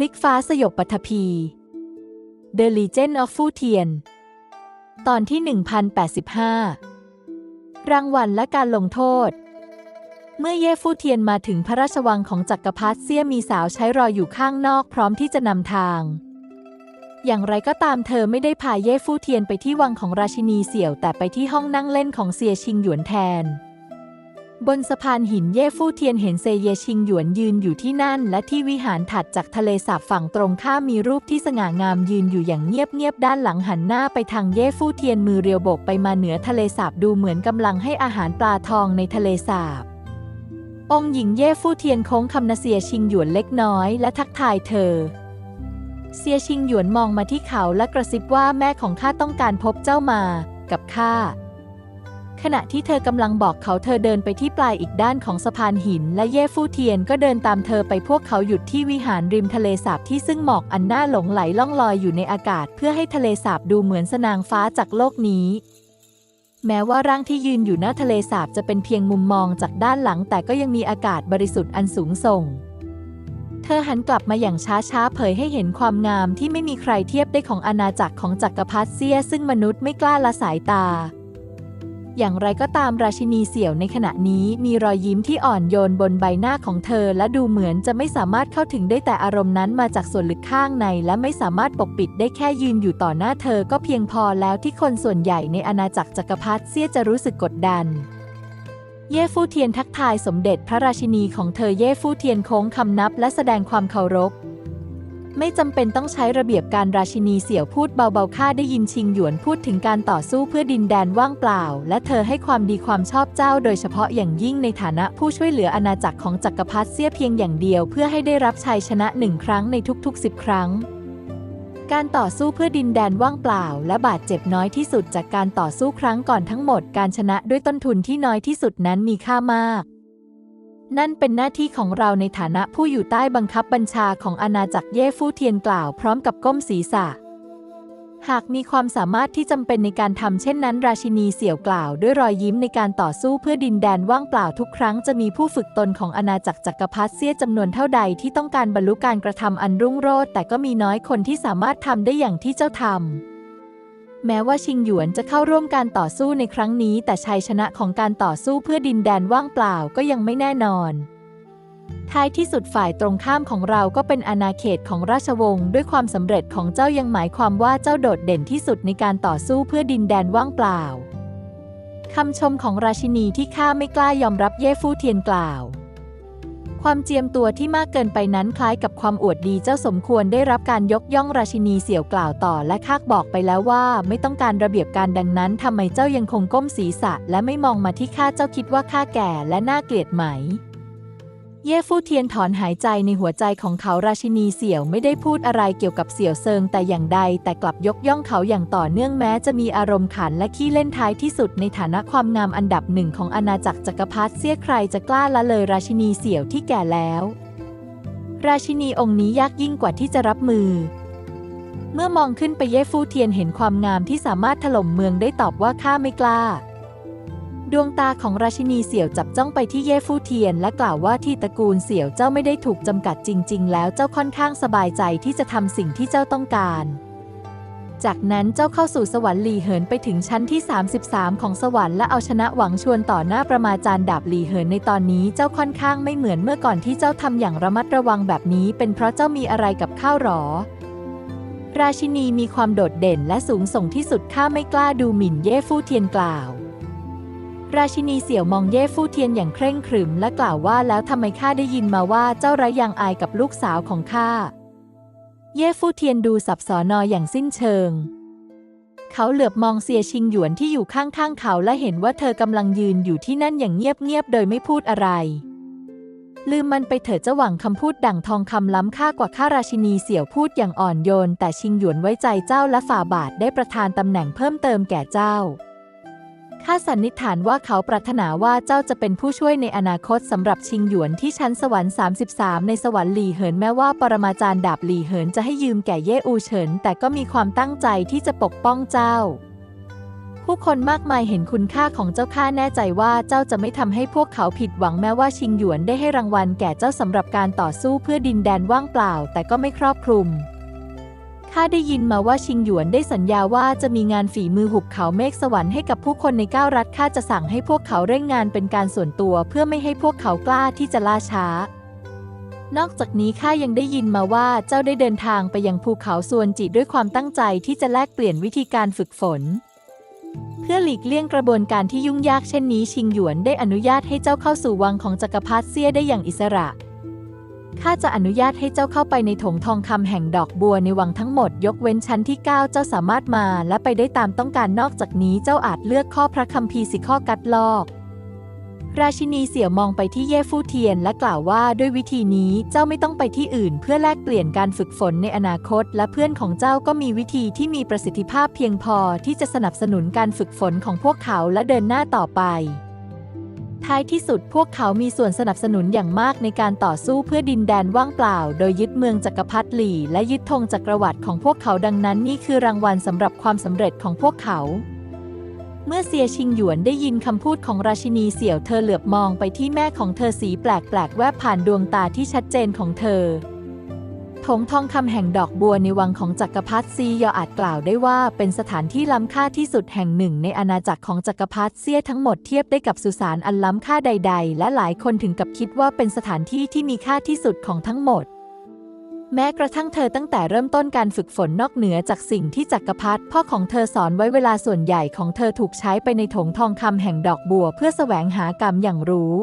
ลิกฟ้าสยบปัทภี The Legend of Fu Tian ตอนที่ 1085 รางวัลและการลงโทษ เมื่อเย่ฟูเทียนมาถึงพระราชวังของจักรพรรดิเซี่ยมีสาวใช้รออยู่ข้างนอกพร้อมที่จะนำทาง อย่างไรก็ตามเธอไม่ได้พาเย่ฟูเทียนไปที่วังของราชินีเสี่ยวแต่ไปที่ห้องนั่งเล่นของเซียชิงหยวนแทน บนสะพานหินเย่ฟู่เทียนเห็นเซเยชิงหยวนยืนอยู่ที่นั่น และที่วิหารถัดจากทะเลสาบฝั่งตรงข้ามมีรูปที่สง่างามยืนอยู่อย่างเงียบๆด้านหลังหันหน้าไปทางเย่ฟู่เทียนมือเรียวโบกไปมาเหนือทะเลสาบดูเหมือนกำลังให้อาหารปลาทองในทะเลสาบ องค์หญิงเย่ฟู่เทียนโค้งคำนาเซียชิงหยวนเล็กน้อยและทักทายเธอเซียชิงหยวนมองมาที่เขาและกระซิบว่าแม่ของข้าต้องการพบเจ้ามา กับข้า ขณะที่เธอกำลังบอกเขาเธอเดินไปที่ปลายอีกด้านของสะพานหิน และเย่ฟู่เทียนก็เดินตามเธอไปพวกเขาหยุดที่วิหารริมทะเลสาบที่ซึ่งหมอกอันน่าหลงไหลล่องลอยอยู่ในอากาศ เพื่อให้ทะเลสาบดูเหมือนสนางฟ้าจากโลกนี้ แม้ว่าร่างที่ยืนอยู่หน้าทะเลสาบจะเป็นเพียงมุมมองจากด้านหลัง แต่ก็ยังมีอากาศบริสุทธิ์อันสูงส่งเธอหันกลับมาอย่างช้าๆ เผยให้เห็นความงามที่ไม่มีใครเทียบได้ของอาณาจักรของจักรพรรดิเซีย ซึ่งมนุษย์ไม่กล้าละสายตา อย่างไรก็ตามราชินีเสี่ยวในขณะนี้มีรอยยิ้มที่อ่อนโยนบนใบหน้าของเธอ และดูเหมือนจะไม่สามารถเข้าถึงได้แต่อารมณ์นั้นมาจากส่วนลึกข้างใน และไม่สามารถปกปิดได้แค่ยืนอยู่ต่อหน้าเธอก็เพียงพอแล้วที่คนส่วนใหญ่ในอาณาจักรจักรพรรดิเซี่ยจะรู้สึกกดดัน เย่ฟู่เทียนทักทายสมเด็จพระราชินีของเธอเย่ฟู่เทียนโค้งคำนับและแสดงความเคารพ ไม่จำเป็นต้องใช้ระเบียบการราชินีเสี่ยวพูดเบาๆข้าได้ยินชิงหยวนพูดถึงการต่อสู้เพื่อดินแดนว่างเปล่า และเธอให้ความดีความชอบเจ้า โดยเฉพาะอย่างยิ่งในฐานะผู้ช่วยเหลืออาณาจักรของจักรพรรดิเสี้ยเพียงอย่างเดียว เพื่อให้ได้รับชัยชนะหนึ่งครั้งในทุกๆสิบครั้ง การต่อสู้เพื่อดินแดนว่างเปล่า และบาดเจ็บน้อยที่สุดจากการต่อสู้ครั้งก่อนทั้งหมด การชนะด้วยต้นทุนที่น้อยที่สุดนั้นมีค่ามาก นั่นเป็นหน้าที่ของเราในฐานะผู้อยู่ใต้บังคับบัญชาของอาณาจักรเย่ฟู่เทียนกล่าวพร้อมกับก้มศีรษะ หากมีความสามารถที่จำเป็นในการทำเช่นนั้น ราชินีเสี่ยวกล่าวด้วยรอยยิ้มในการต่อสู้เพื่อดินแดนว่างเปล่าทุกครั้งจะมีผู้ฝึกตนของอาณาจักรจักรพรรดิเสียจำนวนเท่าใดที่ต้องการบรรลุการกระทำอันรุ่งโรจน์แต่ก็มีน้อยคนที่สามารถทำได้อย่างที่เจ้าทำ แม้ว่าชิงหยวนจะเข้าร่วมการต่อสู้ในครั้งนี้ แต่ชัยชนะของการต่อสู้เพื่อดินแดนว่างเปล่าก็ยังไม่แน่นอน ท้ายที่สุดฝ่ายตรงข้ามของเราก็เป็นอาณาเขตของราชวงศ์ด้วยความสำเร็จของเจ้ายังหมายความว่าเจ้าโดดเด่นที่สุดในการต่อสู้เพื่อดินแดนว่างเปล่าคำชมของราชินีที่ข้าไม่กล้ายอมรับเย่ฟู่เทียนกล่าว ความเจียมตัวที่มากเกินไปนั้นคล้ายกับความอวดดีเจ้าสมควรได้รับการยกย่องราชินีเสี่ยวกล่าวต่อและข้าบอกไปแล้วว่า ไม่ต้องการระเบียบการดังนั้นทำไมเจ้ายังคงก้มศีรษะ และไม่มองมาที่ข้าเจ้าคิดว่าข้าแก่และน่าเกลียดไหม เย่ฟู่เทียนถอนหายใจในหัวใจของเขาราชินีเสี่ยวไม่ได้พูดอะไรเกี่ยวกับเสี่ยวเซิงแต่อย่างใด แต่กลับยกย่องเขาอย่างต่อเนื่องแม้จะมีอารมณ์ขันและขี้เล่นท้ายที่สุดในฐานะความงามอันดับหนึ่งของอาณาจักรจักรพรรดิเสี้ยใครจะกล้าละเลยราชินีเสี่ยวที่แก่แล้ว ราชินีองค์นี้ยากยิ่งกว่าที่จะรับมือ เมื่อมองขึ้นไปเย่ฟู่เทียนเห็นความงามที่สามารถถล่มเมืองได้ตอบว่าข้าไม่กล้า ดวงตาของราชินีเสี่ยวจับจ้องไปที่เย่ฟู่เทียน และกล่าวว่าที่ตระกูลเสี่ยวเจ้าไม่ได้ถูกจำกัดจริง ๆ แล้วเจ้าค่อนข้างสบายใจที่จะทำสิ่งที่เจ้าต้องการ จากนั้นเจ้าเข้าสู่สวรรค์หลีเหินไปถึงชั้นที่ 33 ของสวรรค์และเอาชนะหวังชวนต่อหน้าประมาจารย์ดาบหลีเหินในตอนนี้เจ้าค่อนข้างไม่เหมือนเมื่อก่อนที่เจ้าทำอย่างระมัดระวังแบบนี้ เป็นเพราะเจ้ามีอะไรกับข้าวหรอราชินีมีความโดดเด่นและสูงส่งที่สุดข้าไม่กล้าดูหมิ่นเย่ฟู่เทียนกล่าว ราชินีเสี่ยวมองเย่ฟู่เทียนอย่างเคร่งขรึมและกล่าวว่าแล้วทำไมข้าได้ยินมาว่าเจ้าระยังอายกับลูกสาวของข้า เย่ฟู่เทียนดูสับสอนออย่างสิ้นเชิง เขาเหลือบมองเสียชิงหยวนที่อยู่ข้างๆเขาและเห็นว่าเธอกำลังยืนอยู่ที่นั่นอย่างเงียบๆโดยไม่พูดอะไร ลืมมันไปเถิดเจ้าหวังคำพูดดั่งทองคำล้ำค่ากว่าข้าราชินีเสี่ยวพูดอย่างอ่อนโยน แต่ชิงหยวนไว้ใจเจ้าและฝ่าบาทได้ประทานตำแหน่งเพิ่มเติมแก่เจ้า ข้าสันนิษฐานว่าเขาปรารถนาว่าเจ้าจะเป็นผู้ช่วยในอนาคตสำหรับชิงหยวนที่ชั้นสวรรค์ 33 ในสวรรค์หลี่เหินแม้ว่าปรมาจารย์ดาบหลี่เหินจะให้ยืมแก่เย่อูเฉิน แต่ก็มีความตั้งใจที่จะปกป้องเจ้า ผู้คนมากมายเห็นคุณค่าของเจ้าข้าแน่ใจว่าเจ้าจะไม่ทำให้พวกเขาผิดหวังแม้ว่าชิงหยวนได้ให้รางวัลแก่เจ้าสำหรับการต่อสู้เพื่อดินแดนว่างเปล่า แต่ก็ไม่ครอบคลุม ข้าได้ยินมาว่าชิงหยวนได้สัญญาว่าจะมีงานฝีมือหุบเขาเมฆสวรรค์ให้กับผู้คนในเก้ารัฐข้าจะสั่งให้พวกเขาเร่งงานเป็นการส่วนตัวเพื่อไม่ให้พวกเขากล้าที่จะล่าช้า นอกจากนี้ข้ายังได้ยินมาว่าเจ้าได้เดินทางไปยังภูเขาซวนจิด้วยความตั้งใจที่จะแลกเปลี่ยนวิธีการฝึกฝน เพื่อหลีกเลี่ยงกระบวนการที่ยุ่งยากเช่นนี้ชิงหยวนได้อนุญาตให้เจ้าเข้าสู่วังของจักรพรรดิเซี่ยได้อย่างอิสระ ข้าจะอนุญาตให้เจ้าเข้าไปในถงทองคำแห่งดอกบัวในวังทั้งหมด ยกเว้นชั้นที่ 9 เจ้าสามารถมาและไปได้ตามต้องการนอกจากนี้เจ้าอาจเลือกข้อพระคัมภีร์สิข้อกัดลอกราชินีเสี่ยวมองไปที่เย่ฟู่เทียนและกล่าวว่าด้วยวิธีนี้เจ้าไม่ต้องไปที่อื่น เพื่อแลกเปลี่ยนการฝึกฝนในอนาคต และเพื่อนของเจ้าก็มีวิธีที่มีประสิทธิภาพเพียงพอที่จะสนับสนุนการฝึกฝนของพวกเขาและเดินหน้าต่อไป ท้ายที่สุดพวกเขามีส่วนสนับสนุนอย่างมากในการต่อสู้เพื่อดินแดนว่างเปล่า โดยยึดเมืองจักรพรรดิหลี่ และยึดธงจักรวรรดิของพวกเขาดังนั้น นี่คือรางวัลสำหรับความสำเร็จของพวกเขา เมื่อเซียชิงหยวนได้ยินคำพูดของราชินีเสี่ยวเธอเหลือบมองไปที่แม่ของเธอสีแปลกๆแวบผ่านดวงตาที่ชัดเจนของเธอ งทองคำแห่งดอกบัวในวังของจักรพรรดิซียออาจกล่าวได้ว่าเป็นสถานที่ล้ำค่าที่สุดแห่งหนึ่งในอาณาจักรของจักรพรรดิเซี่ยทั้งหมดเทียบได้กับสุสานอันล้ำค่าใด ๆ และหลายคนถึงกับคิดว่าเป็นสถานที่ที่มีค่าที่สุดของทั้งหมด แม้กระทั่งเธอตั้งแต่เริ่มต้นการฝึกฝนนอกเหนือจากสิ่งที่จักรพรรดิพ่อของเธอสอนไว้เวลาส่วนใหญ่ของเธอถูกใช้ไปในถงทองคำแห่งดอกบัว เพื่อแสวงหากรรมอย่างรู้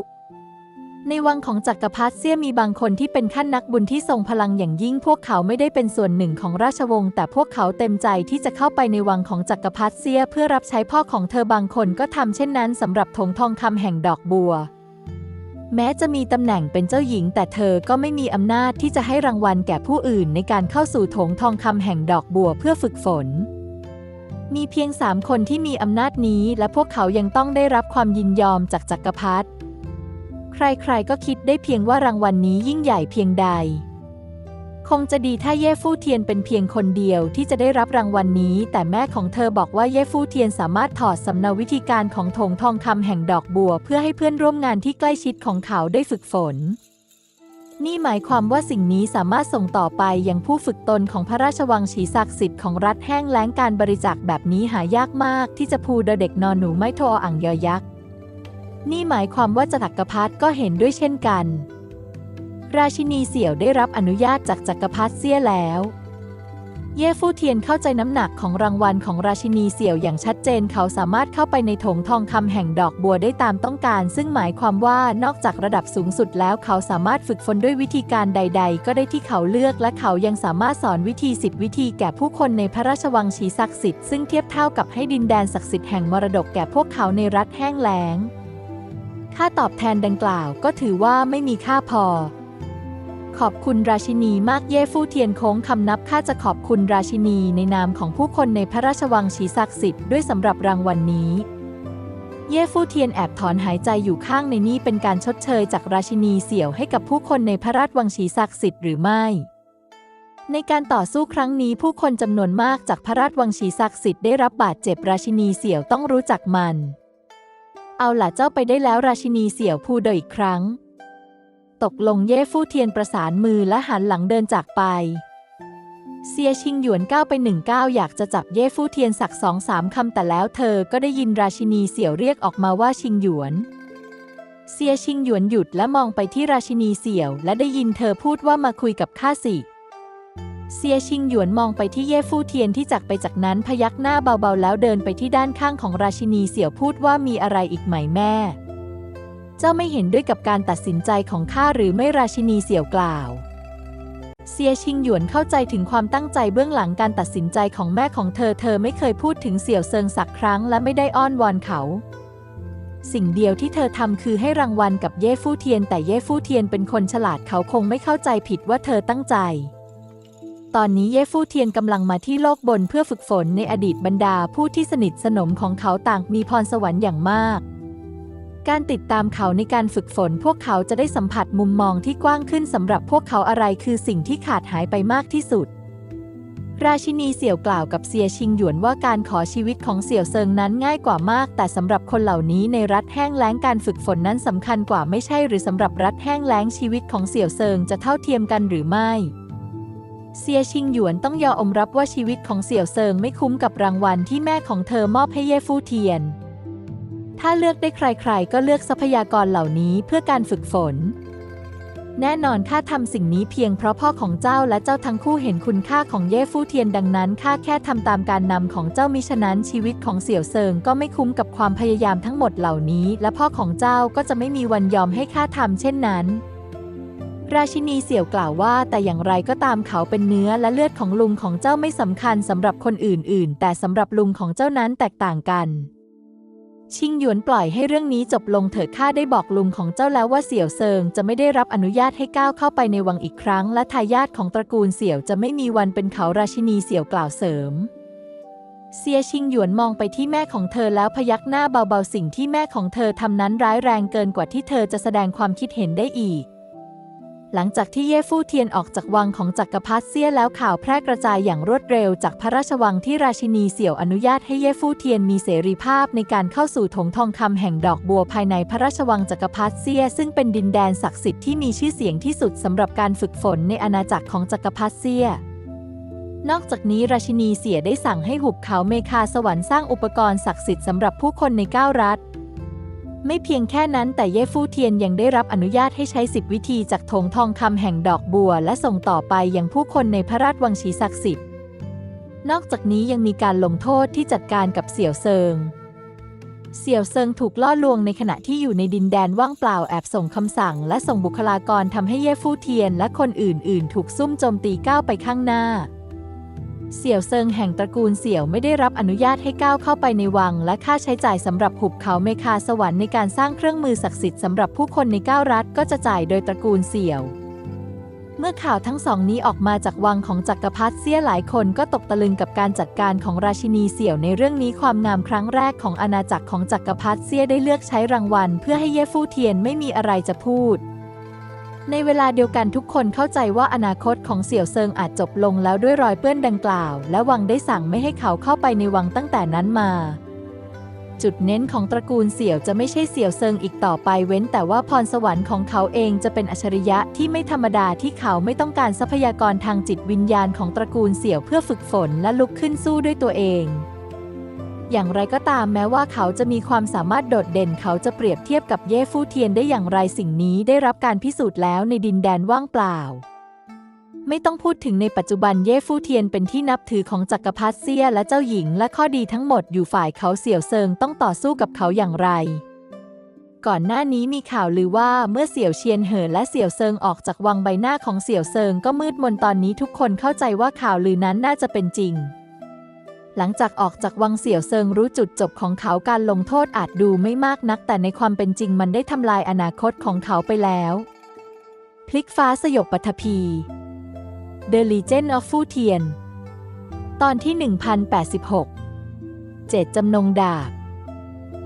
ในวังของจักรพรรดิเซี่ยมีบางคนที่เป็นขั้นนักบุญที่ทรงพลังอย่างยิ่ง พวกเขาไม่ได้เป็นส่วนหนึ่งของราชวงศ์แต่พวกเขาเต็มใจที่จะเข้าไปในวังของจักรพรรดิเซี่ยเพื่อรับใช้พ่อของเธอบางคนก็ทำเช่นนั้นสำหรับถงทองคำแห่งดอกบัว แม้จะมีตำแหน่งเป็นเจ้าหญิง แต่เธอก็ไม่มีอำนาจที่จะให้รางวัลแก่ผู้อื่นในการเข้าสู่ถงทองคำแห่งดอกบัวเพื่อฝึกฝนมีเพียงสามคนที่มีอำนาจนี้ และพวกเขายังต้องได้รับความยินยอมจากจักรพรรดิ ใครๆก็คิดได้เพียงว่ารางวัลนนี้ยิ่งใหญ่เพียงใด คงจะดีถ้าเย่ฟู่เทียนเป็นเพียงคนเดียวที่จะได้รับรางวัลนนี้ แต่แม่ของเธอบอกว่าเย่ฟู่เทียนสามารถถอดสำเนาวิธีการของถงทองคำแห่งดอกบัว เพื่อให้เพื่อนร่วมงานที่ใกล้ชิดของเขาได้ฝึกฝนนี่หมายความว่าสิ่งนี้สามารถส่งต่อไปยังผู้ฝึกตนของพระราชวังฉีศักดิ์สิทธิ์ของรัฐแห้งแล้งการบริจาคแบบนี้หายากมากที่จะพูดเด็กนอนหนูไม่โทออ่างยอยักษ์ นี่หมายความว่าจักรพรรดิก็เห็นด้วยเช่นกัน ราชินีเสี่ยวได้รับอนุญาตจากจักรพรรดิเซี่ยแล้ว เย่ฟู่เทียนเข้าใจน้ำหนักของรางวัลของราชินีเสี่ยวอย่างชัดเจนเขาสามารถเข้าไปในถงทองคำแห่งดอกบัวได้ตามต้องการ ซึ่งหมายความว่านอกจากระดับสูงสุดแล้วเขาสามารถฝึกฝนด้วยวิธีการใด ๆ ก็ได้ที่เขาเลือก และเขายังสามารถสอนวิธีสิบวิธีแก่ผู้คนในพระราชวังชีศักดิ์สิทธิ์ซึ่งเทียบเท่ากับให้ดินแดนศักดิ์สิทธิ์แห่งมรดกแก่พวกเขาในรัฐแห้งแล้ง ค่าตอบแทนดังกล่าวก็ถือว่าไม่มีค่าพอ ขอบคุณราชินีมากเย่ฟู่เทียนโค้งคำนับข้าจะขอบคุณราชินีในนามของผู้คนในพระราชวังชีศักดิ์สิทธิ์ด้วยสำหรับรางวัลนนี้ เย่ฟู่เทียนแอบถอนหายใจอยู่ข้างในนี้เป็นการชดเชยจากราชินีเสี่ยวให้กับผู้คนในพระราชวังชีศักดิ์สิทธิ์หรือไม่ในการต่อสู้ครั้งนี้ผู้คนจำนวนมากจากพระราชวังชีศักดิ์สิทธิ์ได้รับบาดเจ็บราชินีเสี่ยวต้องรู้จักมัน เอาล่ะเจ้าไปได้แล้วราชินีเสี่ยวพูดโดยอีกครั้ง ตกลงเย่ฟู่เทียนประสานมือและหันหลังเดินจากไป เซียชิงหยวนก้าวไปหนึ่งก้าวอยากจะจับเย่ฟู่เทียนสักสองสามคำแต่แล้วเธอก็ได้ยินราชินีเสี่ยวเรียกออกมาว่าชิงหยวน เซียชิงหยวนหยุดและมองไปที่ราชินีเสี่ยว และได้ยินเธอพูดว่ามาคุยกับข้าสิ เซียชิงหยวนมองไปที่เย่ฟู่เทียนที่จากไปจากนั้นพยักหน้าเบาๆ แล้วเดินไปที่ด้านข้างของราชินีเสี่ยวพูดว่ามีอะไรอีกไหมแม่ เจ้าไม่เห็นด้วยกับการตัดสินใจของข้าหรือไม่ราชินีเสี่ยวกล่าวเซียชิงหยวนเข้าใจถึงความตั้งใจเบื้องหลังการตัดสินใจของแม่ของเธอ เธอไม่เคยพูดถึงเสี่ยวเซิงสักครั้งและไม่ได้อ้อนวอนเขา สิ่งเดียวที่เธอทำคือให้รางวัลกับเย่ฟู่เทียน แต่เย่ฟู่เทียนเป็นคนฉลาดเขาคงไม่เข้าใจผิดว่าเธอตั้งใจ ตอนนี้เย่ฟู่เทียนกำลังมาที่โลกบนเพื่อฝึกฝนในอดีตบรรดาผู้ที่สนิทสนมของเขาต่างมีพรสวรรค์อย่างมาก การติดตามเขาในการฝึกฝน พวกเขาจะได้สัมผัสมุมมองที่กว้างขึ้นสำหรับพวกเขาอะไรคือสิ่งที่ขาดหายไปมากที่สุด ราชินีเสี่ยวกล่าวกับเซียชิงหยวนว่าการขอชีวิตของเสี่ยวเซิงนั้นง่ายกว่ามาก แต่สำหรับคนเหล่านี้ในรัฐแห้งแล้งการฝึกฝนนั้นสำคัญกว่าไม่ใช่ หรือสำหรับรัฐแห้งแล้งชีวิตของเสี่ยวเซิงจะเท่าเทียมกันหรือไม่ เซียชิงหยวนต้องยอมรับว่าชีวิตของเสี่ยวเซิงไม่คุ้มกับรางวัลที่แม่ของเธอมอบให้เย่ฟู่เทียน ถ้าเลือกได้ใครๆ ก็เลือกทรัพยากรเหล่านี้เพื่อการฝึกฝน แน่นอนข้าทำสิ่งนี้เพียงเพราะพ่อของเจ้าและเจ้าทั้งคู่เห็นคุณค่าของเย่ฟู่เทียนดังนั้นข้าแค่ทำตามการนำของเจ้ามิฉะนั้นชีวิตของเสี่ยวเซิงก็ไม่คุ้มกับความพยายามทั้งหมดเหล่านี้ และพ่อของเจ้าก็จะไม่มีวันยอมให้ข้าทำเช่นนั้น ราชินีเสี่ยวกล่าวว่า แต่อย่างไรก็ตามเขาเป็นเนื้อและเลือดของลุงของเจ้าไม่สำคัญสำหรับคนอื่น ๆ แต่สำหรับลุงของเจ้านั้นแตกต่างกันชิงหยวนปล่อยให้เรื่องนี้จบลงเถิดข้าได้บอกลุงของเจ้าแล้วว่าเสี่ยวเซิงจะไม่ได้รับอนุญาตให้ก้าวเข้าไปในวังอีกครั้ง และทายาทของตระกูลเสี่ยวจะไม่มีวันเป็นเขาราชินีเสี่ยวกล่าวเสริม เซียชิงหยวนมองไปที่แม่ของเธอแล้วพยักหน้าเบาๆสิ่งที่แม่ของเธอทำนั้นร้ายแรงเกินกว่าที่เธอจะแสดงความคิดเห็นได้อีก หลังจากที่เย่ฟู่เทียนออกจากวังของจักรพรรดิเซี่ยแล้วข่าวแพร่กระจายอย่างรวดเร็วจากพระราชวังที่ราชินีเสี่ยวอนุญาตให้เย่ฟู่เทียนมีเสรีภาพในการเข้าสู่ถงทองคำแห่งดอกบัวภายในพระราชวังจักรพรรดิเซี่ยซึ่งเป็นดินแดนศักดิ์สิทธิ์ที่มีชื่อเสียงที่สุดสำหรับการฝึกฝนในอาณาจักรของจักรพรรดิเซี่ยนอกจากนี้ราชินีเสี่ยได้สั่งให้หุบเขาเมคาสวรรค์สร้างอุปกรณ์ศักดิ์สิทธิ์สำหรับผู้คนในเก้ารัฐ ไม่เพียงแค่นั้นแต่เย่ฟู่เทียนยังได้รับอนุญาตให้ใช้สิบวิธีจากถงทองคำแห่งดอกบัว และส่งต่อไปยังผู้คนในพระราชวังชีศักดิ์สิทธิ์ นอกจากนี้ยังมีการลงโทษที่จัดการกับเสี่ยวเซิง เสี่ยวเซิงถูกล่อลวงในขณะที่อยู่ในดินแดนว่างเปล่าแอบส่งคำสั่ง และส่งบุคลากรทำให้เย่ฟู่เทียน และคนอื่น ๆ ถูกซุ่มโจมตีก้าวไปข้างหน้า เสี่ยวเซิงแห่งตระกูลเสี่ยวไม่ได้รับอนุญาตให้ก้าวเข้าไปในวัง และค่าใช้จ่ายสำหรับหุบเขาเมคาสวรรค์ในการสร้างเครื่องมือศักดิ์สิทธิ์สำหรับผู้คนในก้ารัฐก็จะจ่ายโดยตระกูลเสี่ยว เมื่อข่าวทั้งสองนี้ออกมาจากวังของจักรพรรดิเซี่ยหลายคนก็ตกตะลึงกับการจัดการของราชินีเสี่ยวในเรื่องนี้ความงามครั้งแรกของอาณาจักรของจักรพรรดิเซี่ยได้เลือกใช้รางวัล เพื่อให้เย่ฟู่เทียนไม่มีอะไรจะพูด ในเวลาเดียวกันทุกคนเข้าใจว่าอนาคตของเสี่ยวเซิงอาจจบลงแล้วด้วยรอยเปื้อนดังกล่าว และวังได้สั่งไม่ให้เขาเข้าไปในวังตั้งแต่นั้นมา จุดเน้นของตระกูลเสี่ยวจะไม่ใช่เสี่ยวเซิงอีกต่อไปเว้น แต่ว่าพรสวรรค์ของเขาเองจะเป็นอัจฉริยะที่ไม่ธรรมดาที่เขาไม่ต้องการทรัพยากรทางจิตวิญญาณของตระกูลเสี่ยวเพื่อฝึกฝนและลุกขึ้นสู้ด้วยตัวเอง อย่างไรก็ตามแม้ว่าเขาจะมีความสามารถโดดเด่นเขาจะเปรียบเทียบกับเย่ฟู่เทียนได้อย่างไรสิ่งนี้ได้รับการพิสูจน์แล้วในดินแดนว่างเปล่า ไม่ต้องพูดถึงในปัจจุบันเย่ฟู่เทียนเป็นที่นับถือของจักรพรรดิเซียและเจ้าหญิงและข้อดีทั้งหมดอยู่ฝ่ายเขาเสี่ยวเซิงต้องต่อสู้กับเขาอย่างไรก่อนหน้านี้มีข่าวลือว่าเมื่อเสี่ยวเชียนเหอและเสี่ยวเซิงออกจากวังใบหน้าของเสี่ยวเซิงก็มืดมนตอนนี้ทุกคนเข้าใจว่าข่าวลือนั้นน่าจะเป็นจริง หลังจากออกจากวังเสี่ยวเซิงรู้จุดจบของเขาการลงโทษอาจดูไม่มากนัก แต่ในความเป็นจริงมันได้ทำลายอนาคตของเขาไปแล้ว พลิกฟ้าสยบปัทภี The Legend of Fu Tian ตอนที่ 1086 เจตจำนงดาบ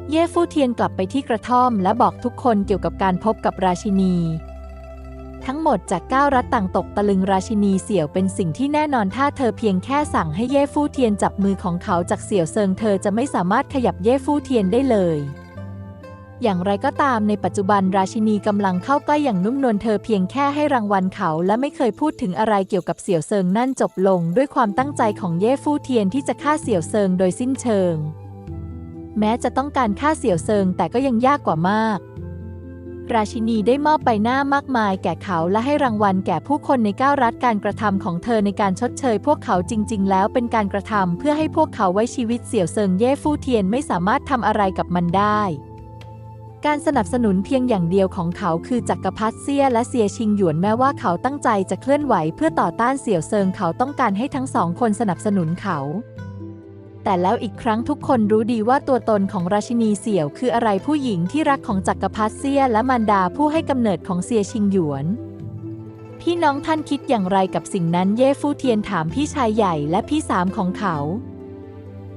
เย่ฟู่เทียนกลับไปที่กระท่อมและบอกทุกคนเกี่ยวกับการพบกับราชินี ทั้งหมดจากเก้ารัฐต่างตกตะลึงราชินีเสี่ยวเป็นสิ่งที่แน่นอนถ้าเธอเพียงแค่สั่งให้เย่ฟู่เทียนจับมือของเขาจากเสี่ยวเซิงเธอจะไม่สามารถขยับเย่ฟู่เทียนได้เลยอย่างไรก็ตามในปัจจุบันราชินีกำลังเข้าใกล้อย่างนุ่มนวลเธอเพียงแค่ให้รางวัลเขา และไม่เคยพูดถึงอะไรเกี่ยวกับเสี่ยวเซิงนั่นจบลง ด้วยความตั้งใจของเย่ฟู่เทียนที่จะฆ่าเสี่ยวเซิงโดยสิ้นเชิง แม้จะต้องการฆ่าเสี่ยวเซิงแต่ก็ยังยากกว่ามาก ราชินีได้มอบใบหน้ามากมายแก่เขาและให้รางวัลแก่ผู้คนในเก้ารัฐการกระทำของเธอในการชดเชย พวกเขาจริง ๆ แล้วเป็นการกระทำเพื่อให้พวกเขาไว้ชีวิตเสี่ยวเซิงเย่ฟู่เทียนไม่สามารถทำอะไรกับมันได้การสนับสนุนเพียงอย่างเดียวของเขาคือจักรพรรดิเซียและเซียชิงหยวนแม้ว่าเขาตั้งใจจะเคลื่อนไหวเพื่อต่อต้านเสี่ยวเซิงเขาต้องการให้ทั้งสองคนสนับสนุนเขา แต่แล้วอีกครั้งทุกคนรู้ดีว่าตัวตนของราชินีเสี่ยวคืออะไรผู้หญิงที่รักของจักรพรรดิเซียและมารดาผู้ให้กำเนิดของเซียชิงหยวน พี่น้องท่านคิดอย่างไรกับสิ่งนั้นเย่ฟู่เทียนถามพี่ชายใหญ่และพี่สามของเขา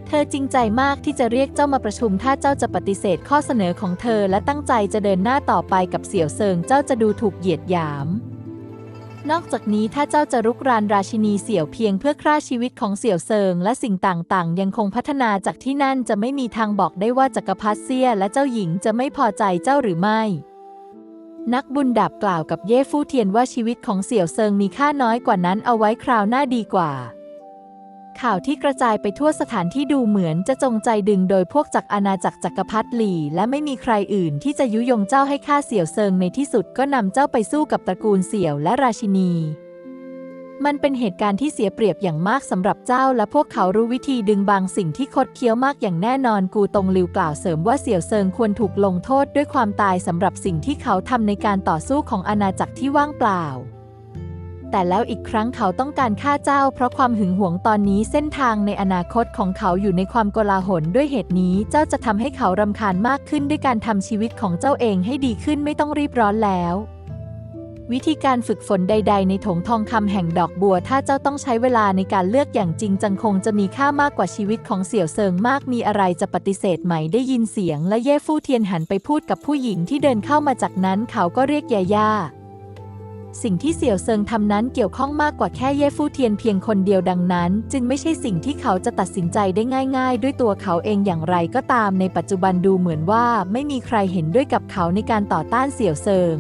เธอจริงใจมากที่จะเรียกเจ้ามาประชุมถ้าเจ้าจะปฏิเสธข้อเสนอของเธอและตั้งใจจะเดินหน้าต่อไปกับเสี่ยวเซิงเจ้าจะดูถูกเหยียดหยาม นอกจากนี้ถ้าเจ้าจะรุกรานราชินีเสี่ยวเพียงเพื่อฆ่าชีวิตของเสี่ยวเซิงและสิ่งต่างๆ ยังคงพัฒนาจากที่นั่นจะไม่มีทางบอกได้ว่าจักรพรรดิเซียและเจ้าหญิงจะไม่พอใจเจ้าหรือไม่ นักบุญดาบกล่าวกับเย่ฟู่เทียนว่าชีวิตของเสี่ยวเซิงมีค่าน้อยกว่านั้นเอาไว้คราวหน้าดีกว่า ข่าวที่กระจายไปทั่วสถานที่ดูเหมือนจะจงใจดึงโดยพวกจากอาณาจักรจักรพรรดิหลี่ และไม่มีใครอื่นที่จะยุยงเจ้าให้ฆ่าเสี่ยวเซิงในที่สุดก็นำเจ้าไปสู้กับตระกูลเสี่ยวและราชินี มันเป็นเหตุการณ์ที่เสียเปรียบอย่างมากสำหรับเจ้าและพวกเขารู้วิธีดึงบางสิ่งที่คดเคี้ยวมากอย่างแน่นอนกูตงลิวกล่าวเสริมว่าเสี่ยวเซิงควรถูกลงโทษด้วยความตายสำหรับสิ่งที่เขาทำในการต่อสู้ของอาณาจักรที่ว่างเปล่า แต่แล้วอีกครั้งเขาต้องการฆ่าเจ้า เพราะความหึงหวงตอนนี้เส้นทางในอนาคตของเขาอยู่ในความโกลาหลด้วยเหตุนี้เจ้าจะทำให้เขารำคาญมากขึ้นด้วยการทำชีวิตของเจ้าเองให้ดีขึ้นไม่ต้องรีบร้อนแล้ววิธีการฝึกฝนใด ๆ ในถงทองคำแห่งดอกบัว ถ้าเจ้าต้องใช้เวลาในการเลือกอย่างจริงจังคงจะมีค่ามากกว่าชีวิตของเสี่ยวเซิงมากมีอะไรจะปฏิเสธไหมได้ยินเสียง และเย่ฟู่เทียนหันไปพูดกับผู้หญิงที่เดินเข้ามาจากนั้นเขาก็เรียกยาย่า สิ่งที่เสี่ยวเซิงทำนั้นเกี่ยวข้องมากกว่าแค่เย่ฟู่เทียนเพียงคนเดียวดังนั้น จึงไม่ใช่สิ่งที่เขาจะตัดสินใจได้ง่าย ๆ ด้วยตัวเขาเองอย่างไรก็ตามในปัจจุบันดูเหมือนว่าไม่มีใครเห็นด้วยกับเขาในการต่อต้านเสี่ยวเซิง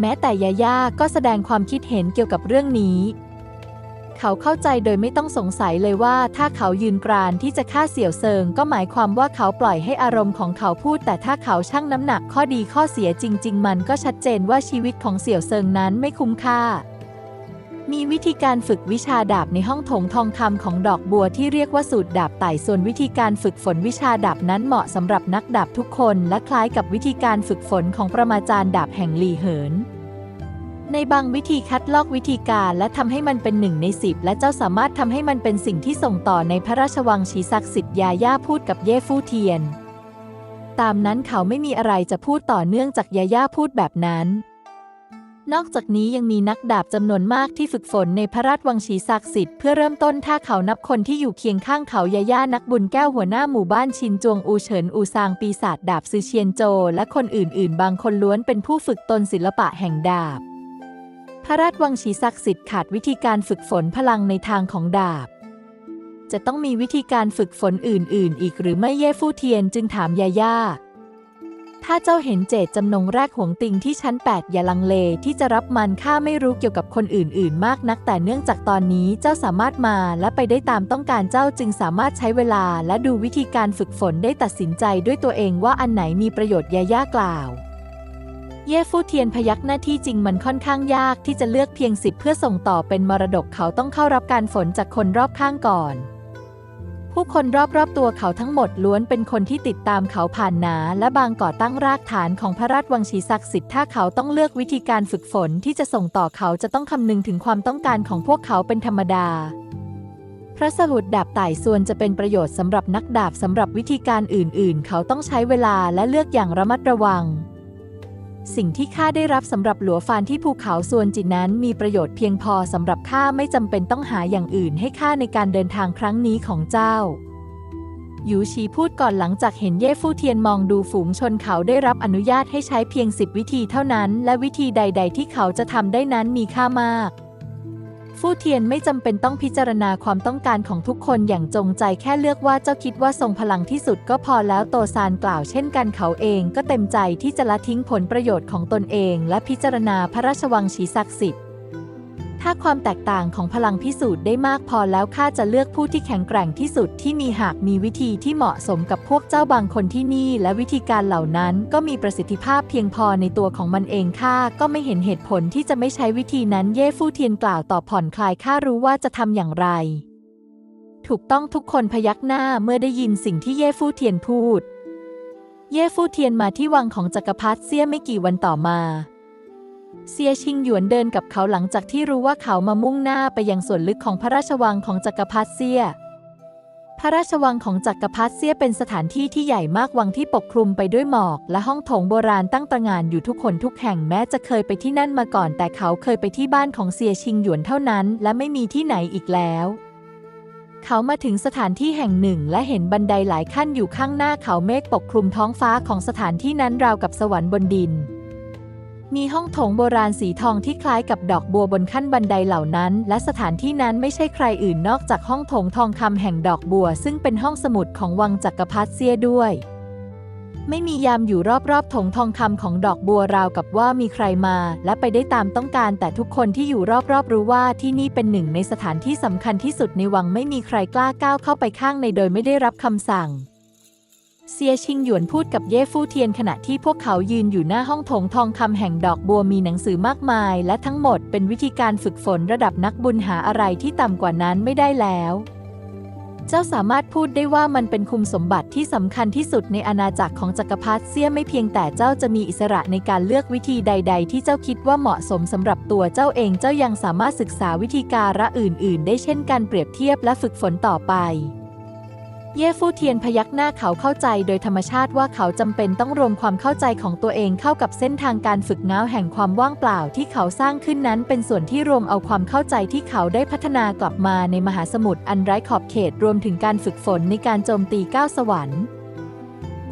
แม้แต่ยาย่าก็แสดงความคิดเห็นเกี่ยวกับเรื่องนี้ เขาเข้าใจโดยไม่ต้องสงสัยเลยว่าถ้าเขายืนกรานที่จะฆ่าเสี่ยวเซิง ก็หมายความว่าเขาปล่อยให้อารมณ์ของเขาพูด แต่ถ้าเขาชั่งน้ำหนักข้อดีข้อเสียจริง ๆ มันก็ชัดเจนว่าชีวิตของเสี่ยวเซิงนั้นไม่คุ้มค่า มีวิธีการฝึกวิชาดาบในห้องถงทองคำของดอกบัวที่เรียกว่าสูตรดาบไต่ส่วนวิธีการฝึกฝนวิชาดาบนั้นเหมาะสำหรับนักดาบทุกคน และคล้ายกับวิธีการฝึกฝนของประมาจารย์ดาบแห่งหลีเหิน ในบางวิธีคัดลอกวิธีการและทำให้มันเป็นหนึ่งในสิบและเจ้าสามารถทำให้มันเป็นสิ่งที่ส่งต่อในพระราชวังชีศักดิ์สิทธิ์ยาย่าพูดกับเย่ฟู่เทียน ตามนั้นเขาไม่มีอะไรจะพูดต่อเนื่องจากยาย่าพูดแบบนั้น นอกจากนี้ยังมีนักดาบจำนวนมากที่ฝึกฝนในพระราชวังชีศักดิ์สิทธิ์เพื่อเริ่มต้นถ้าเขานับคนที่อยู่เคียงข้างเขายาย่านักบุญแก้วหัวหน้าหมู่บ้านชินจวงอูเฉินอูซางปีศาจดาบซือเชียนโจ และคนอื่น ๆ บางคนล้วนเป็นผู้ฝึกตนศิลปะแห่งดาบ พระราชวังชีศักดิ์สิทธิ์ขาดวิธีการฝึกฝนพลังในทางของดาบ จะต้องมีวิธีการฝึกฝนอื่น ๆ อีกหรือไม่เย่ฟู่เทียนจึงถามยาย่า ถ้าเจ้าเห็นเจตจำนงแรกหวงติงที่ชั้น 8 อย่าลังเลที่จะรับมันข้าไม่รู้เกี่ยวกับคนอื่น ๆ มากนัก แต่เนื่องจากตอนนี้เจ้าสามารถมาและไปได้ตามต้องการเจ้าจึงสามารถใช้เวลาและดูวิธีการฝึกฝนได้ตัดสินใจด้วยตัวเองว่าอันไหนมีประโยชน์ยาย่ากล่าว เย่ฟู่เทียนพยักหน้าที่จริงมันค่อนข้างยากที่จะเลือกเพียงสิบเพื่อส่งต่อเป็นมรดกเขาต้องเข้ารับการฝนจากคนรอบข้างก่อน ผู้คนรอบๆตัวเขาทั้งหมดล้วนเป็นคนที่ติดตามเขาผ่านนา และบางก่อตั้งรากฐานของพระราชวังชีศักดิ์สิทธิ์ถ้าเขาต้องเลือกวิธีการฝึกฝนที่จะส่งต่อเขาจะต้องคำนึงถึงความต้องการของพวกเขาเป็นธรรมดาพระสหุดดาบไต่ส่วนจะเป็นประโยชน์สำหรับนักดาบสำหรับวิธีการอื่นๆ เขาต้องใช้เวลาและเลือกอย่างระมัดระวัง สิ่งที่ข้าได้รับสำหรับหลัวฟานที่ภูเขาส่วนจิตนั้นมีประโยชน์เพียงพอสำหรับข้าไม่จำเป็นต้องหาอย่างอื่นให้ข้าในการเดินทางครั้งนี้ของเจ้าหยูชีพูดก่อนหลังจากเห็นเย่ฟู่เทียนมองดูฝูงชนเขาได้รับอนุญาตให้ใช้เพียงสิบวิธีเท่านั้น และวิธีใด ๆ ที่เขาจะทำได้นั้นมีค่ามาก ฟู่เทียนไม่จำเป็นต้องพิจารณาความต้องการของทุกคนอย่างจงใจแค่เลือกว่าเจ้าคิดว่าทรงพลังที่สุดก็พอแล้วโตซานกล่าวเช่นกันเขาเองก็เต็มใจที่จะละทิ้งผลประโยชน์ของตนเอง และพิจารณาพระราชวังชีศักดิ์สิทธิ์ ถ้าความแตกต่างของพลังพิสูจน์ได้มากพอแล้วข้าจะเลือกผู้ที่แข็งแกร่งที่สุดที่มีหากมีวิธีที่เหมาะสมกับพวกเจ้าบางคนที่นี่ และวิธีการเหล่านั้นก็มีประสิทธิภาพเพียงพอในตัวของมันเองข้าก็ไม่เห็นเหตุผลที่จะไม่ใช้วิธีนั้นเย่ฟู่เทียนกล่าวต่อผ่อนคลายข้ารู้ว่าจะทำอย่างไร ถูกต้องทุกคนพยักหน้าเมื่อได้ยินสิ่งที่เย่ฟู่เทียนพูด เย่ฟู่เทียนมาที่วังของจักรพรรดิเซี่ยไม่กี่วันต่อมา เซียชิงหยวนเดินกับเขาหลังจากที่รู้ว่าเขามามุ่งหน้าไปยังส่วนลึกของพระราชวังของจักรพรรดิเซีย พระราชวังของจักรพรรดิเซียเป็นสถานที่ที่ใหญ่มากวังที่ปกคลุมไปด้วยหมอก และห้องโถงโบราณตั้งตระหง่านอยู่ทุกคนทุกแห่งแม้จะเคยไปที่นั่นมาก่อน แต่เขาเคยไปที่บ้านของเซียชิงหยวนเท่านั้น และไม่มีที่ไหนอีกแล้วเขามาถึงสถานที่แห่งหนึ่ง และเห็นบันไดหลายขั้นอยู่ข้างหน้าเขาเมฆปกคลุมท้องฟ้าของสถานที่นั้นราวกับสวรรค์บนดิน มีห้องโถงโบราณสีทองที่คล้ายกับดอกบัวบนขั้นบันไดเหล่านั้น และสถานที่นั้นไม่ใช่ใครอื่นนอกจากห้องโถงทองคำแห่งดอกบัว ซึ่งเป็นห้องสมุดของวังจักรพรรดิเซียด้วย ไม่มียามอยู่รอบๆโถงทองคำของดอกบัวราวกับว่ามีใครมา และไปได้ตามต้องการ แต่ทุกคนที่อยู่รอบๆรู้ว่าที่นี่เป็นหนึ่งในสถานที่สำคัญที่สุดในวังไม่มีใครกล้าก้าวเข้าไปข้างในโดยไม่ได้รับคำสั่ง เซียชิงหยวนพูดกับเย่ฟู่เทียนขณะที่พวกเขายืนอยู่หน้าห้องโถงทองคำแห่งดอกบัวมีหนังสือมากมาย และทั้งหมดเป็นวิธีการฝึกฝนระดับนักบุญหาอะไรที่ต่ำกว่านั้นไม่ได้แล้ว เจ้าสามารถพูดได้ว่ามันเป็นคุมสมบัติที่สำคัญที่สุดในอาณาจักรของจักรพรรดิเซียไม่เพียงแต่เจ้าจะมีอิสระในการเลือกวิธีใด ๆ ที่เจ้าคิดว่าเหมาะสมสำหรับตัวเจ้าเองเจ้ายังสามารถศึกษาวิธีการะอื่น ๆ ได้เช่นการเปรียบเทียบและฝึกฝนต่อไป เย่ฟู่เทียนพยักหน้าเขาเข้าใจโดยธรรมชาติว่าเขาจำเป็นต้องรวมความเข้าใจของตัวเองเข้ากับเส้นทางการฝึกง้าวแห่งความว่างเปล่าที่เขาสร้างขึ้นนั้น เป็นส่วนที่รวมเอาความเข้าใจที่เขาได้พัฒนากลับมาในมหาสมุทรอันไร้ขอบเขตรวมถึงการฝึกฝนในการโจมตีก้าวสวรรค์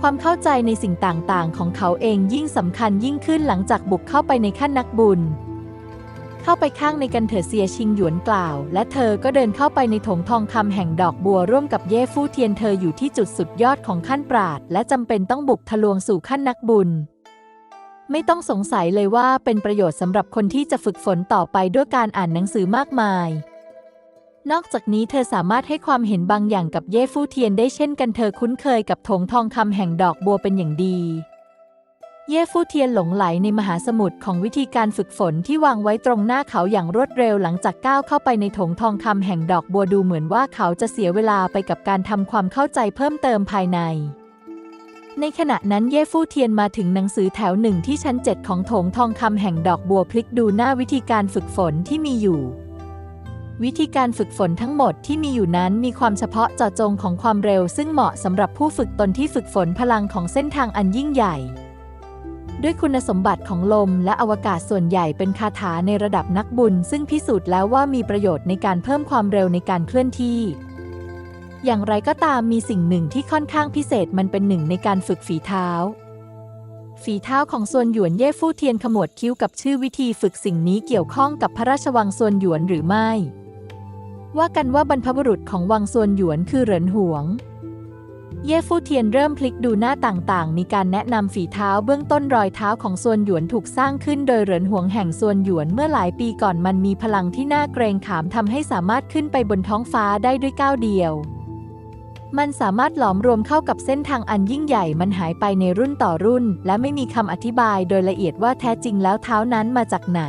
ความเข้าใจในสิ่งต่างๆ ของเขาเองยิ่งสำคัญยิ่งขึ้นหลังจากบุกเข้าไปในขั้นนักบุญ เข้าไปข้างในกันเถอะเซียชิงหยวนกล่าว และเธอก็เดินเข้าไปในถงทองคำแห่งดอกบัวร่วมกับเย่ฟู่เทียนเธออยู่ที่จุดสุดยอดของขั้นปราด และจำเป็นต้องบุกทะลวงสู่ขั้นนักบุญ ไม่ต้องสงสัยเลยว่าเป็นประโยชน์สำหรับคนที่จะฝึกฝนต่อไปด้วยการอ่านหนังสือมากมายนอกจากนี้เธอสามารถให้ความเห็นบางอย่างกับเย่ฟู่เทียนได้เช่นกันเธอคุ้นเคยกับถงทองคำแห่งดอกบัวเป็นอย่างดี เย่ฟู่เทียนหลงไหลในมหาสมุทรของวิธีการฝึกฝนที่วางไว้ตรงหน้าเขาอย่างรวดเร็วหลังจากก้าวเข้าไปในถงทองคำแห่งดอกบัวดูเหมือนว่าเขาจะเสียเวลาไปกับการทำความเข้าใจเพิ่มเติมภายใน ในขณะนั้นเย่ฟู่เทียนมาถึงหนังสือแถวหนึ่งที่ชั้นเจ็ดของถงทองคำแห่งดอกบัวพลิกดูหน้าวิธีการฝึกฝนที่มีอยู่วิธีการฝึกฝนทั้งหมดที่มีอยู่นั้นมีความเฉพาะเจาะจงของความเร็ว ซึ่งเหมาะสำหรับผู้ฝึกตนที่ฝึกฝนพลังของเส้นทางอันยิ่งใหญ่ ด้วยคุณสมบัติของลมและอวกาศส่วนใหญ่เป็นคาถาในระดับนักบุญ ซึ่งพิสูจน์แล้วว่ามีประโยชน์ในการเพิ่มความเร็วในการเคลื่อนที่ อย่างไรก็ตามมีสิ่งหนึ่งที่ค่อนข้างพิเศษมันเป็นหนึ่งในการฝึกฝีเท้า ฝีเท้าของส่วนหยวนเย่ฟู่เทียนขมวดคิ้วกับชื่อวิธีฝึกสิ่งนี้เกี่ยวข้องกับพระราชวังส่วนหยวนหรือไม่ ว่ากันว่าบรรพบุรุษของวังส่วนหยวนคือเหรินหวง เย่ฟู่เทียนเริ่มพลิกดูหน้าต่างๆ มีการแนะนำฝีเท้าเบื้องต้นรอยเท้าของส่วนหยวนถูกสร้างขึ้นโดยเหรินหวงแห่งส่วนหยวนเมื่อหลายปีก่อนมันมีพลังที่น่าเกรงขามทำให้สามารถขึ้นไปบนท้องฟ้าได้ด้วยก้าวเดียว มันสามารถหลอมรวมเข้ากับเส้นทางอันยิ่งใหญ่มันหายไปในรุ่นต่อรุ่น และไม่มีคำอธิบายโดยละเอียดว่าแท้จริงแล้วเท้านั้นมาจากไหน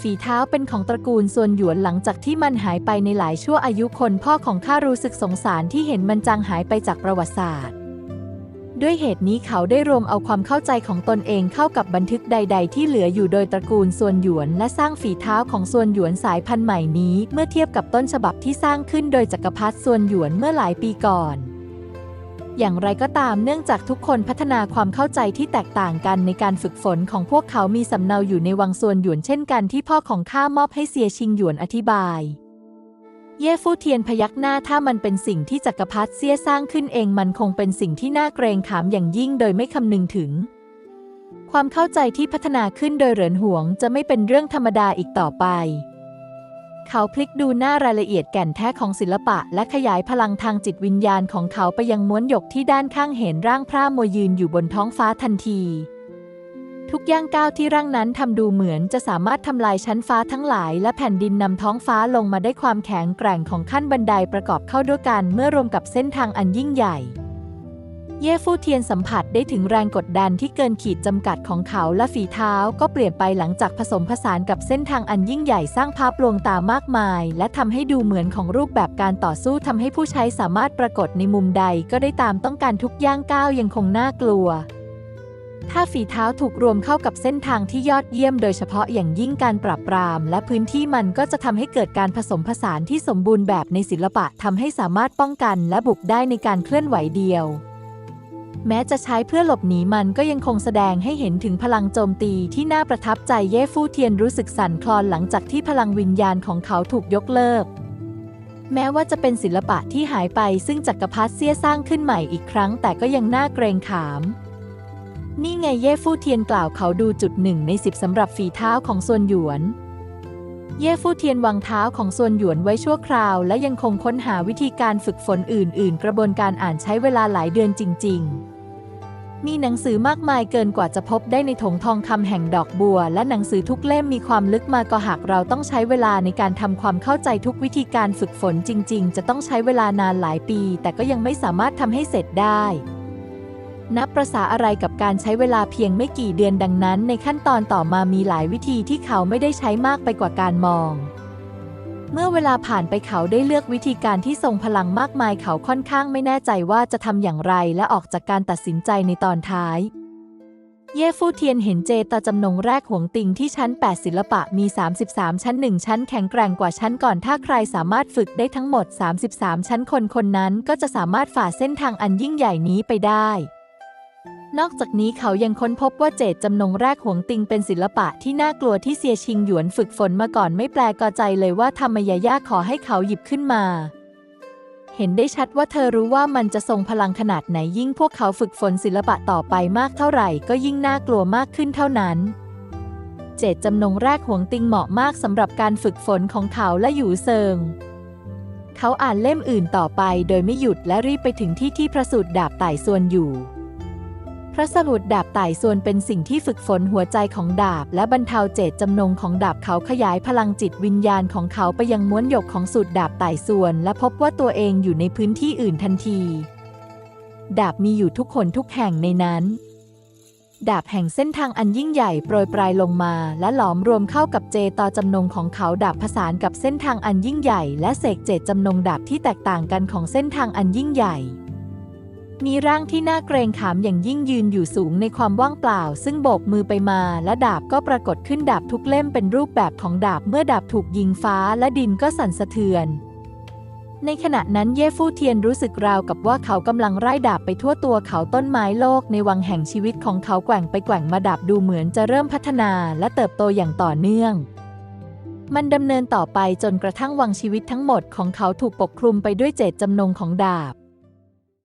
ฝีเท้าเป็นของตระกูลส่วนหยวนหลังจากที่มันหายไปในหลายชั่วอายุคนพ่อของข้ารู้สึกสงสารที่เห็นมันจางหายไปจากประวัติศาสตร์ ด้วยเหตุนี้เขาได้รวมเอาความเข้าใจของตนเองเข้ากับบันทึกใด ๆ ที่เหลืออยู่โดยตระกูลส่วนหยวน และสร้างฝีเท้าของส่วนหยวนสายพันธุ์ใหม่นี้ เมื่อเทียบกับต้นฉบับที่สร้างขึ้นโดยจักรพรรดิส่วนหยวนเมื่อหลายปีก่อน อย่างไรก็ตามเนื่องจากทุกคนพัฒนาความเข้าใจที่แตกต่างกันในการฝึกฝนของพวกเขามีสำเนาอยู่ในวังส่วนหยวนเช่นกันที่พ่อของข้ามอบให้เสียชิงหยวนอธิบาย เย่ฟู่เทียนพยักหน้าถ้ามันเป็นสิ่งที่จักรพรรดิเสียสร้างขึ้นเองมันคงเป็นสิ่งที่น่าเกรงขามอย่างยิ่งโดยไม่คำนึงถึง ความเข้าใจที่พัฒนาขึ้นโดยเหรินหวงจะไม่เป็นเรื่องธรรมดาอีกต่อไป เขาพลิกดูหน้ารายละเอียดแก่นแท้ของศิลปะ และขยายพลังทางจิตวิญญาณของเขาไปยังม้วนหยกที่ด้านข้างเห็นร่างพระมวยยืนอยู่บนท้องฟ้าทันที ทุกย่างก้าวที่ร่างนั้นทำดูเหมือนจะสามารถทำลายชั้นฟ้าทั้งหลาย และแผ่นดินนำท้องฟ้าลงมาได้ความแข็งแกร่งของขั้นบันไดประกอบเข้าด้วยกันเมื่อรวมกับเส้นทางอันยิ่งใหญ่ เย่ฟู่เทียนสัมผัสได้ถึงแรงกดดันที่เกินขีดจำกัดของเขาและฝีเท้าก็เปลี่ยนไปหลังจากผสมผสานกับเส้นทางอันยิ่งใหญ่สร้างภาพลวงตามากมาย และทำให้ดูเหมือนของรูปแบบการต่อสู้ทำให้ผู้ใช้สามารถปรากฏในมุมใดก็ได้ตามต้องการทุกย่างก้าวยังคงน่ากลัว ถ้าฝีเท้าถูกรวมเข้ากับเส้นทางที่ยอดเยี่ยมโดยเฉพาะอย่างยิ่งการปราบปราม และพื้นที่มันก็จะทำให้เกิดการผสมผสานที่สมบูรณ์แบบในศิลปะทำให้สามารถป้องกัน และบุกได้ในการเคลื่อนไหวเดียว แม้จะใช้เพื่อหลบหนีมันก็ยังคงแสดงให้เห็นถึงพลังโจมตีที่น่าประทับใจเย่ฟู่เทียนรู้สึกสั่นคลอนหลังจากที่พลังวิญญาณของเขาถูกยกเลิก แม้ว่าจะเป็นศิลปะที่หายไปซึ่งจักรพรรดิเสียสร้างขึ้นใหม่อีกครั้ง แต่ก็ยังน่าเกรงขาม นี่ไงเย่ฟู่เทียนกล่าวเขาดูจุดหนึ่งในสิบสำหรับฝีเท้าของส่วนหยวนเย่ฟู่เทียนวางเท้าของส่วนหยวนไว้ชั่วคราว และยังคงค้นหาวิธีการฝึกฝนอื่น ๆ กระบวนการอ่านใช้เวลาหลายเดือนจริง ๆ มีหนังสือมากมายเกินกว่าจะพบได้ในถงทองคำแห่งดอกบัว และหนังสือทุกเล่มมีความลึกมาก็หากเราต้องใช้เวลาในการทำความเข้าใจทุกวิธีการฝึกฝนจริง ๆ จะต้องใช้เวลานานหลายปี แต่ก็ยังไม่สามารถทำให้เสร็จได้ นับประษาอะไรกับการใช้เวลาเพียงไม่กี่เดือนดังนั้น ในขั้นตอนต่อมามีหลายวิธีที่เขาไม่ได้ใช้มากไปกว่าการมอง เมื่อเวลาผ่านไปเขาได้เลือกวิธีการที่ทรงพลังมากมายเขาค่อนข้างไม่แน่ใจว่าจะทำอย่างไรและออกจากการตัดสินใจในตอนท้าย เย่ฟู่เทียนเห็นเจตาจำนงแรกหวงติงที่ชั้น 8 ศิลปะมี 33 ชั้น 1 ชั้นแข็งแกร่งกว่าชั้นก่อนถ้าใครสามารถฝึกได้ทั้งหมด 33 ชั้นคนคนนั้นก็จะสามารถฝ่าเส้นทางอันยิ่งใหญ่นี้ไปได้ นอกจากนี้เขายังค้นพบว่าเจตจำนงแรกหวงติงเป็นศิลปะที่น่ากลัวที่เซียชิงหยวนฝึกฝนมาก่อนไม่แปลกใจเลยว่าทำไมยาย่าขอให้เขาหยิบขึ้นมา เห็นได้ชัดว่าเธอรู้ว่ามันจะทรงพลังขนาดไหนยิ่งพวกเขาฝึกฝนศิลปะต่อไปมากเท่าไหร่ก็ยิ่งน่ากลัวมากขึ้นเท่านั้น เจตจำนงแรกหวงติงเหมาะมากสำหรับการฝึกฝนของเขาและหยูเซิงเขาอ่านเล่มอื่นต่อไปโดยไม่หยุดและรีบไปถึงที่ที่พระสูตรดาบไต่ซวนอยู่ พระสมุดดาบไต่ส่วนเป็นสิ่งที่ฝึกฝนหัวใจของดาบ และบรรเทาเจตจำนงของดาบเขาขยายพลังจิตวิญญาณของเขาไปยังม้วนหยกของสูตรดาบไต่ส่วน และพบว่าตัวเองอยู่ในพื้นที่อื่นทันที ดาบมีอยู่ทุกคนทุกแห่งในนั้น ดาบแห่งเส้นทางอันยิ่งใหญ่โปรยปลายลงมา และหลอมรวมเข้ากับเจตอจำนงของเขาดาบผสานกับเส้นทางอันยิ่งใหญ่ และเสกเจตจำนงดาบที่แตกต่างกันของเส้นทางอันยิ่งใหญ่ มีร่างที่น่าเกรงขามอย่างยิ่งยืนอยู่สูงในความว่างเปล่า ซึ่งโบกมือไปมาและดาบก็ปรากฏขึ้นดาบทุกเล่มเป็นรูปแบบของดาบเมื่อดาบถูกยิงฟ้าและดินก็สั่นสะเทือน ในขณะนั้นเย่ฟู่เทียนรู้สึกราวกับว่าเขากำลังไล่ดาบไปทั่วตัวเขาต้นไม้โลกในวังแห่งชีวิตของเขาแกว่งไปแกว่งมาดาบดูเหมือนจะเริ่มพัฒนาและเติบโตอย่างต่อเนื่องมันดำเนินต่อไปจนกระทั่งวังชีวิตทั้งหมดของเขาถูกปกคลุมไปด้วยเจตจำนงของดาบ